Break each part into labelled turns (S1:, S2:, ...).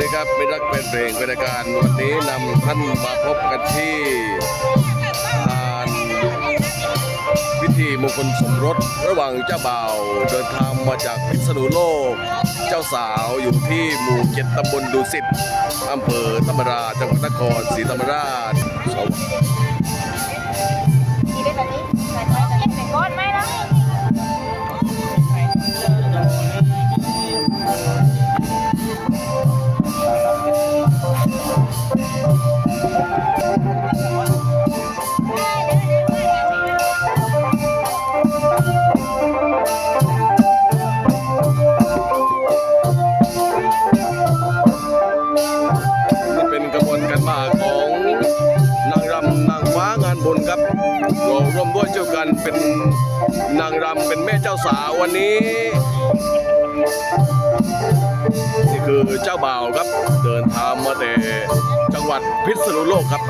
S1: ดีครับมิรักเป็นรายการวันนี้นำท่านมาพบกันที่งานพิธีมงคลสมรสระหว่างเจ้าบ่าวเดินทางมาจากพิษณุโลก เจ้าสาวอยู่ที่หมู่เจ็ดตำบลดุสิตอำเภอธรรมราจังหวัดนครศรีธรรมราช ของนางรำนางฟ้างานบุญครับรวมร่วมด้วยเจ้ากันเป็นนางรำเป็นแม่เจ้าสาววันนี้นี่คือเจ้าบ่าวครับ เดินทางมาแต่จังหวัดพิษณุโลกครับ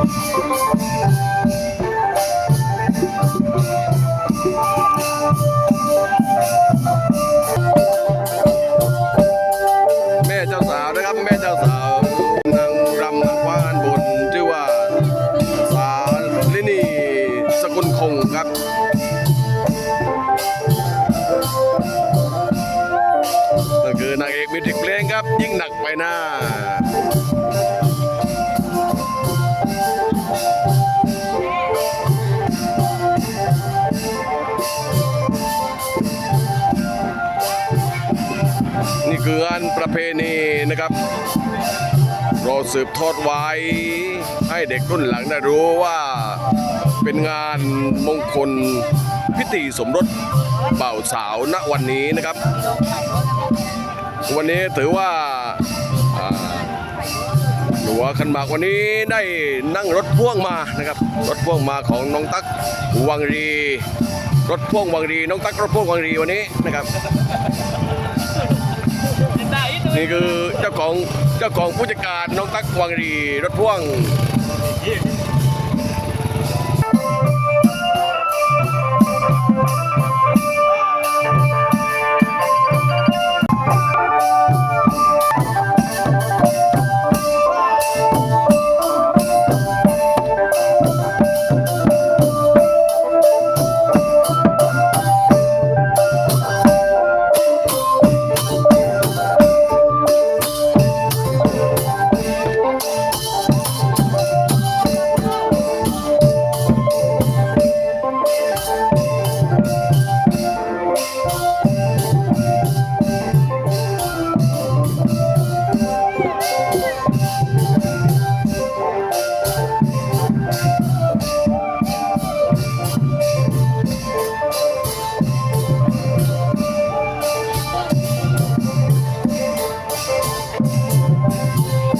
S1: ครับ นั่นคือนางเอกมิวสิกเพลงครับ ยิ่งหนักไปหน้านี่คืองานประเพณีนะครับ เราสืบทอดไว้ให้เด็กรุ่นหลังได้รู้ว่า เป็นงานมงคลพิธีสมรสเบ่าวสาวณวันนี้นะครับ วันนี้ถือว่าหลัวขันหมากวันนี้ได้นั่งรถพ่วงมานะครับ รถพ่วงมาของน้องตั๊กวังรี รถพ่วงวังรี น้องตั๊กรถพ่วงวังรีวันนี้นะครับนี่คือเจ้าของเจ้าของผู้จัดการน้องตั๊กวังรี รถพ่วง น